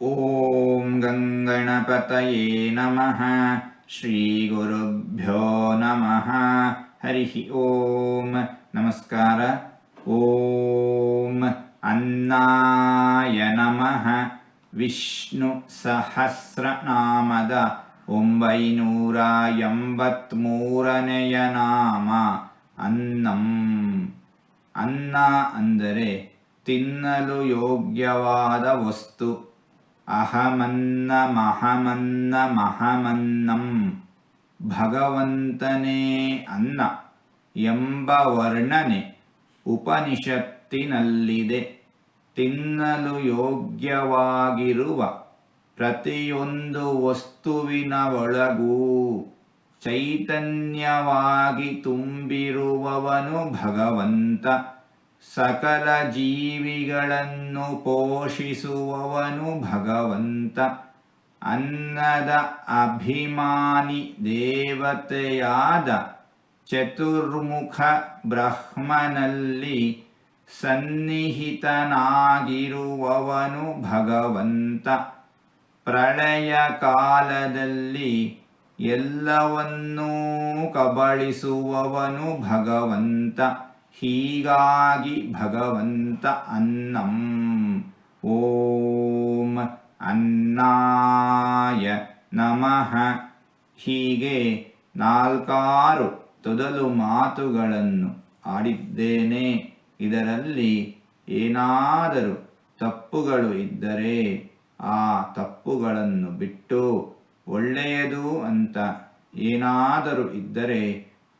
ॐ गङ्गणपतये नमः श्रीगुरुभ्यो नमः हरिः ॐ नमस्कार ॐ अन्नाय नमः ವಿಷ್ಣುಸಹಸ್ರನಾಮದ ಒಂಬೈನೂರ ಎಂಬತ್ಮೂರನೆಯ ನಾಮ ಅನ್ನಂ ಅನ್ನ ಅಂದರೆ ತಿನ್ನಲು ಯೋಗ್ಯವಾದ ವಸ್ತು ಅಹಮನ್ನ ಮಹಮನ್ನ ಮಹಮನ್ನಂ. ಭಗವಂತನೇ ಅನ್ನ ಎಂಬ ವರ್ಣನೆ ಉಪನಿಷತ್ತಿನಲ್ಲಿದೆ. ತಿನ್ನಲು ಯೋಗ್ಯವಾಗಿರುವ ಪ್ರತಿಯೊಂದು ವಸ್ತುವಿನ ಒಳಗೂ ಚೈತನ್ಯವಾಗಿ ತುಂಬಿರುವವನು ಭಗವಂತ. ಸಕಲ ಜೀವಿಗಳನ್ನು ಪೋಷಿಸುವವನು ಭಗವಂತ. ಅನ್ನದ ಅಭಿಮಾನಿ ದೇವತೆಯಾದ ಚತುರ್ಮುಖ ಬ್ರಹ್ಮನಲ್ಲಿ ಸನ್ನಿಹಿತನಾಗಿರುವವನು ಭಗವಂತ. ಪ್ರಳಯ ಕಾಲದಲ್ಲಿ ಎಲ್ಲವನ್ನೂ ಕಬಳಿಸುವವನು ಭಗವಂತ. ಹೀಗಾಗಿ ಭಗವಂತ ಅನ್ನಂ. ಓಂ ಅನ್ನಾಯ ನಮಃ. ಹೀಗೆ ನಾಲ್ಕಾರು ತೊದಲು ಮಾತುಗಳನ್ನು ಆಡಿದ್ದೇನೆ. ಇದರಲ್ಲಿ ಏನಾದರೂ ತಪ್ಪುಗಳು ಇದ್ದರೆ ಆ ತಪ್ಪುಗಳನ್ನು ಬಿಟ್ಟು ಒಳ್ಳೆಯದು ಅಂತ ಏನಾದರೂ ಇದ್ದರೆ